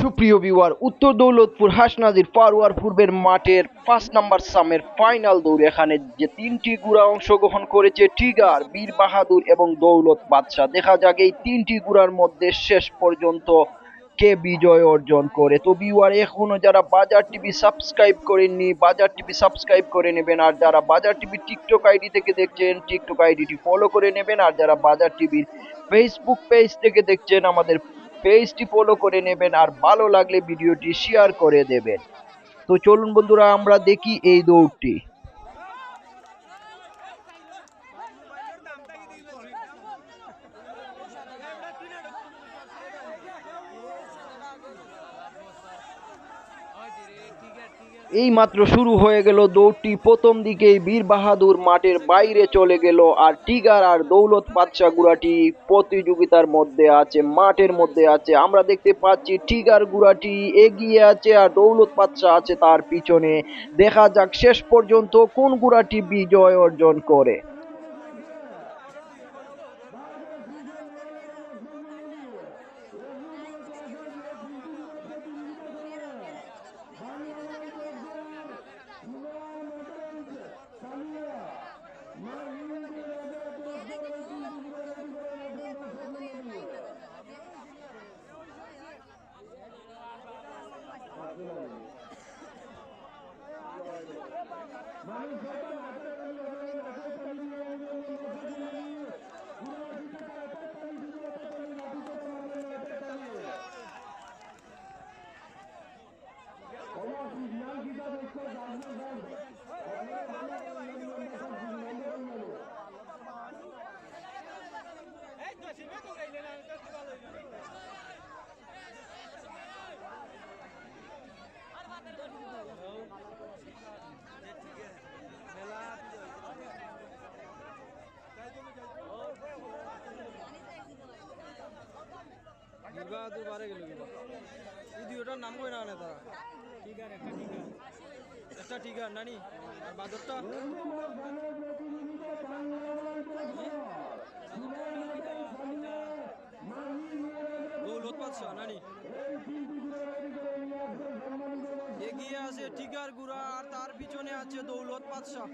সুপ্রিয় ভিউয়ার উত্তর দৌলতপুর হাসনাজির পারুয়ার পূর্বের মাঠের পাঁচ নাম্বার সামের ফাইনাল দৌড় এখানে যে তিনটি গুড়া অংশগ্রহণ করেছে টিগার বীর বাহাদুর এবং দৌলত বাদশাহ। দেখা যাক এই তিনটি গুড়ার মধ্যে শেষ পর্যন্ত কে বিজয় অর্জন করে। তো ভিউয়ার এখনও যারা বাজার টিভি সাবস্ক্রাইব করেননি, বাজার টিভি সাবস্ক্রাইব করে নেবেন। আর যারা বাজার টিভি টিকটক আইডি থেকে দেখছেন টিকটক আইডিটি ফলো করে নেবেন। আর যারা বাজার টিভির ফেসবুক পেজ থেকে দেখছেন, আমাদের পেজটি ফলো করে নেবেন আর ভালো লাগলে ভিডিওটি শেয়ার করে দেবেন। তো চলুন বন্ধুরা, আমরা দেখি এই দৌড়টি। এই মাত্র শুরু হয়ে গেল দৌড়টি। প্রথম দিকেই বীর বাহাদুর মাঠের বাইরে চলে গেল আর টিগার আর দৌলত বাদশা গুড়াটি প্রতিযোগিতার মধ্যে আছে, মাঠের মধ্যে আছে। আমরা দেখতে পাচ্ছি টিগার গুড়াটি এগিয়ে আছে আর দৌলত বাদশা আছে তার পিছনে। দেখা যাক শেষ পর্যন্ত কোন গুড়াটি বিজয় অর্জন করে। মানুষ দুর্গা দুবারে গেল যদি ওটার নাম কই না তারা? টিকার একটা টিকার একটা টিকার নানি? আর বাদরটা? দৌলত পাচ্ছ নানি? এগিয়ে আছে টিকার গুড়া আর তার পিছনে আছে দৌলত পাতশাহ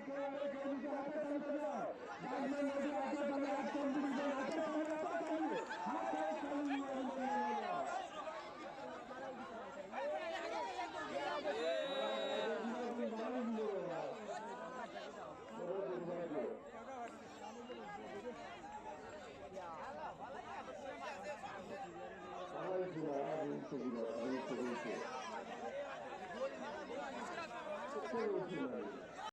Sen okuyorsun.